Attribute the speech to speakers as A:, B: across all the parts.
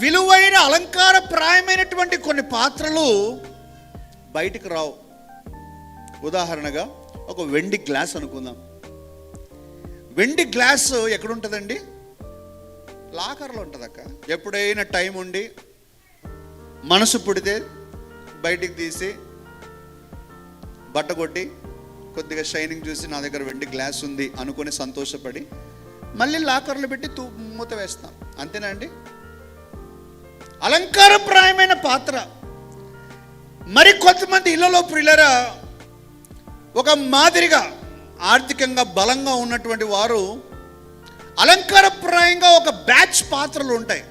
A: విలువైన అలంకార ప్రాయమైనటువంటి కొన్ని పాత్రలు బయటికి రావు. ఉదాహరణగా ఒక వెండి గ్లాస్ అనుకుందాం. వెండి గ్లాస్ ఎక్కడుంటుందండి? లాకర్లో ఉంటుంది అక్క ఎప్పుడైనా టైం ఉండి మనసు పుడితే బయటికి తీసి బట్ట కొట్టి కొద్దిగా షైనింగ్ చూసి నా దగ్గర వెండి గ్లాస్ ఉంది అనుకుని సంతోషపడి మళ్ళీ లాకర్లు పెట్టి తూ మూత వేస్తాం. అంతేనా అండి? అలంకారప్రాయమైన పాత్ర. మరి కొంతమంది ఇళ్ళలో ప్రియులరా ఒక మాదిరిగా ఆర్థికంగా బలంగా ఉన్నటువంటి వారు అలంకారప్రాయంగా ఒక బ్యాచ్ పాత్రలు ఉంటాయి.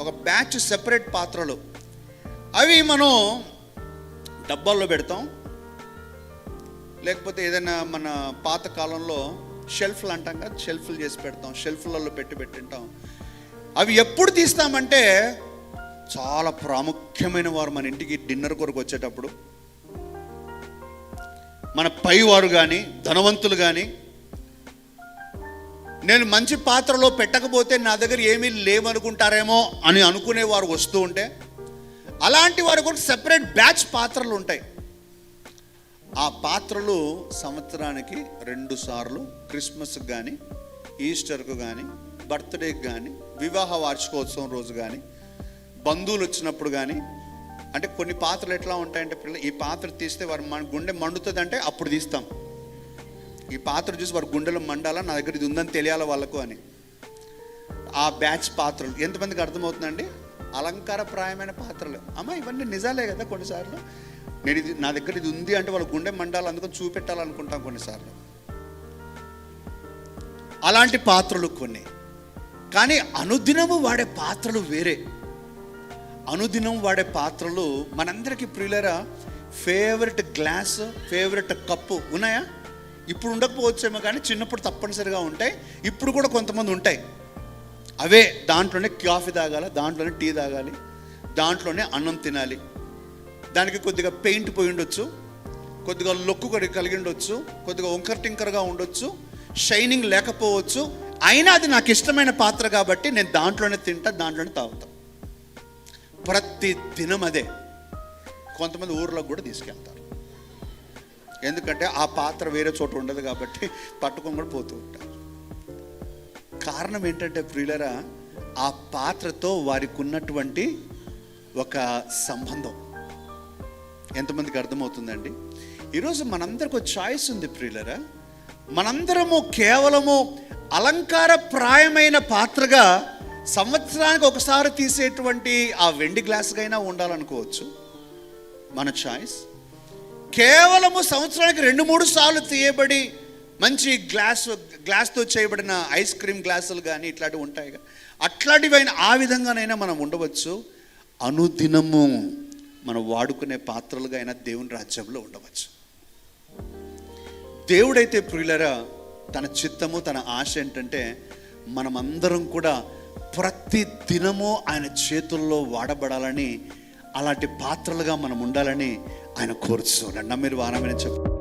A: ఒక బ్యాచ్ సెపరేట్ పాత్రలు. అవి మనం డబ్బాల్లో పెడతాం. లేకపోతే ఏదైనా మన పాత కాలంలో షెల్ఫ్లు అంటాం కదా షెల్ఫ్లు చేసి పెడతాం షెల్ఫ్లలో పెట్టి పెట్టింటాం. అవి ఎప్పుడు తీస్తామంటే చాలా ప్రాముఖ్యమైన వారు మన ఇంటికి డిన్నర్ కొరకు వచ్చేటప్పుడు. మన పైవారు కానీ ధనవంతులు కానీ నేను మంచి పాత్రలో పెట్టకపోతే నా దగ్గర ఏమీ లేవనుకుంటారేమో అని అనుకునే వారు వస్తూ ఉంటే అలాంటి వారు కూడా సెపరేట్ బ్యాచ్ పాత్రలు ఉంటాయి. ఆ పాత్రలు సంవత్సరానికి రెండు సార్లు క్రిస్మస్కి కానీ ఈస్టర్కు కానీ బర్త్డేకి కానీ వివాహ వార్షికోత్సవం రోజు కానీ బంధువులు వచ్చినప్పుడు కానీ అంటే కొన్ని పాత్రలు ఎట్లా ఉంటాయంటే పిల్లలు ఈ పాత్ర తీస్తే వారు మన గుండె మండుతుంది అంటే అప్పుడు తీస్తాం. ఈ పాత్ర చూసి వారి గుండెలో మండాలా నా దగ్గర ఇది ఉందని తెలియాలి వాళ్ళకు అని. ఆ బ్యాచ్ పాత్రలు ఎంతమందికి అర్థమవుతుందండి? అలంకారప్రాయమైన పాత్రలు. అమ్మ ఇవన్నీ నిజాలే కదా కొన్నిసార్లు. నేను ఇది నా దగ్గర ఇది ఉంది అంటే వాళ్ళ గుండె మండాలి అందుకని చూపెట్టాలనుకుంటాం కొన్నిసార్లు. అలాంటి పాత్రలు కొన్ని. కానీ అనుదినము వాడే పాత్రలు వేరే. అనుదినం వాడే పాత్రలు మనందరికీ ప్రియులరా ఫేవరెట్ గ్లాస్ ఫేవరెట్ కప్పు ఉన్నాయా? ఇప్పుడు ఉండకపోవచ్చేమో కానీ చిన్నప్పుడు తప్పనిసరిగా ఉంటాయి. ఇప్పుడు కూడా కొంతమంది ఉంటాయి. అవే దాంట్లోనే కాఫీ తాగాలి దాంట్లోనే టీ తాగాలి దాంట్లోనే అన్నం తినాలి. దానికి కొద్దిగా పెయింట్ పోయి ఉండొచ్చు కొద్దిగా లొక్కు కలిగి ఉండొచ్చు కొద్దిగా వంకర్ టింకర్గా ఉండొచ్చు షైనింగ్ లేకపోవచ్చు. అయినా అది నాకు ఇష్టమైన పాత్ర కాబట్టి నేను దాంట్లోనే తింటా దాంట్లోనే తాగుతా. ప్రతి దినం అదే కొంతమంది ఊర్లోకి కూడా తీసుకెళ్తారు. ఎందుకంటే ఆ పాత్ర వేరే చోట ఉండదు కాబట్టి పట్టుకొని కూడా పోతూ ఉంటారు. కారణం ఏంటంటే ప్రియులరా ఆ పాత్రతో వారికి ఉన్నటువంటి ఒక సంబంధం. ఎంతమందికి అర్థమవుతుందండి? ఈరోజు మనందరికి ఒక చాయిస్ ఉంది ప్రియులరా. మనందరము కేవలము అలంకార ప్రాయమైన పాత్రగా సంవత్సరానికి ఒకసారి తీసేటువంటి ఆ వెండి గ్లాసుకైనా ఉండాలనుకోవచ్చు. మన చాయిస్ కేవలము సంవత్సరానికి రెండు మూడు సార్లు తీయబడి మంచి గ్లాస్ గ్లాస్తో చేయబడిన ఐస్ క్రీమ్ గ్లాసులు కానీ ఇట్లాంటివి ఉంటాయి అట్లాంటివైన ఆ విధంగానైనా మనం ఉండవచ్చు. అనుదినము మనం వాడుకునే పాత్రలుగా అయినా దేవుని రాజ్యంలో ఉండవచ్చు. దేవుడైతే ప్రియులరా తన చిత్తము తన ఆశ ఏంటంటే మనమందరం కూడా ప్రతి దినము ఆయన చేతుల్లో వాడబడాలని అలాంటి పాత్రలుగా మనం ఉండాలని ఆయన కోరుతున్నాడు నమ్మిరు వారమైన చెప్పు.